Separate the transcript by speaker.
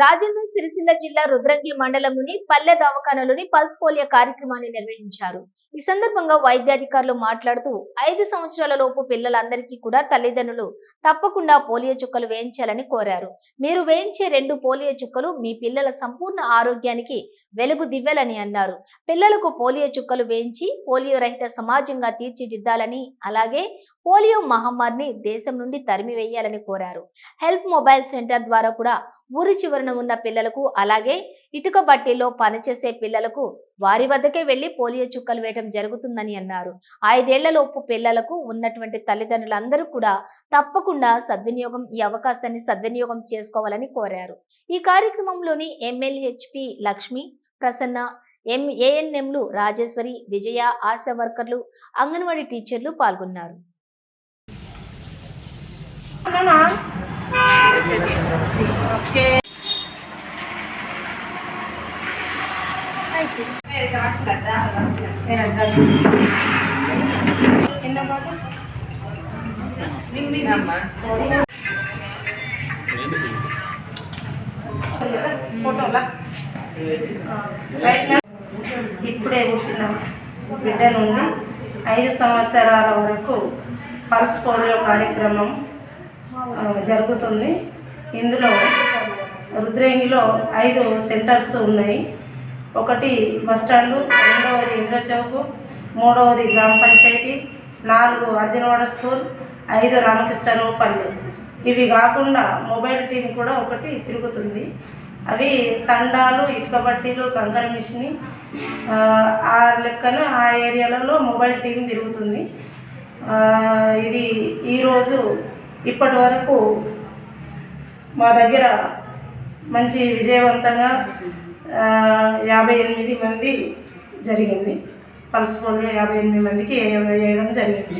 Speaker 1: రాజన్న సిరిసిల్ల జిల్లా రుద్రంగి మండలంలోని పల్లె దవాఖానలోని పల్స్ పోలియో కార్యక్రమాన్ని నిర్వహించారు. ఈ సందర్భంగా వైద్యాధికారులు మాట్లాడుతూ ఐదు సంవత్సరాల లోపు పిల్లలందరికీ కూడా తల్లిదండ్రులు తప్పకుండా పోలియో చుక్కలు వేయించాలని కోరారు. మీరు వేయించే రెండు పోలియో చుక్కలు మీ పిల్లల సంపూర్ణ ఆరోగ్యానికి వెలుగు దివ్వెలని అన్నారు. పిల్లలకు పోలియో చుక్కలు వేయించి పోలియో రహిత సమాజంగా తీర్చిదిద్దాలని అలాగే పోలియో మహమ్మారిని దేశం నుండి తరిమివేయాలని కోరారు. హెల్త్ మొబైల్ సెంటర్ ద్వారా కూడా ఊరి చివరన ఉన్న పిల్లలకు అలాగే ఇటుక బట్టీలో పనిచేసే పిల్లలకు వారి వద్దకే వెళ్ళి పోలియో చుక్కలు వేయడం జరుగుతుందని అన్నారు. ఐదేళ్ళలోపు పిల్లలకు ఉన్నటువంటి తల్లిదండ్రులందరూ కూడా తప్పకుండా సద్వినియోగం ఈ అవకాశాన్ని సద్వినియోగం చేసుకోవాలని కోరారు. ఈ కార్యక్రమంలోని ఎమ్మెల్యేహెచ్పి లక్ష్మి ప్రసన్న ఎం ఏఎన్ఎంలు రాజేశ్వరి విజయ ఆశా వర్కర్లు అంగన్వాడీ టీచర్లు పాల్గొన్నారు.
Speaker 2: ఇప్పుడే పుట్టిన బిడ్డ నుండి ఐదు సంవత్సరాల వరకు పల్స్ పోలియో కార్యక్రమం జరుగుతుంది. ఇందులో రుద్రేణిలో ఐదు సెంటర్స్ ఉన్నాయి. ఒకటి బస్టాండు రెండవది ఇంద్రచౌక్ మూడవది గ్రామ పంచాయతీ నాలుగు అర్జునవాడ స్కూల్ ఐదు రామకృష్ణరావు పల్లె ఇవి కాకుండా మొబైల్ టీం కూడా ఒకటి తిరుగుతుంది. అవి తండాలు ఇటుక బట్టీలు కంకర మిషని ఆ, లెక్కన ఆ ఏరియాలలో మొబైల్ టీం తిరుగుతుంది. ఇది ఈరోజు ఇప్పటి వరకు మా దగ్గర మంచి విజయవంతంగా యాభై ఎనిమిది మంది జరిగింది. పల్స్ పోలియో యాభై ఎనిమిది మందికి వేయడం జరిగింది.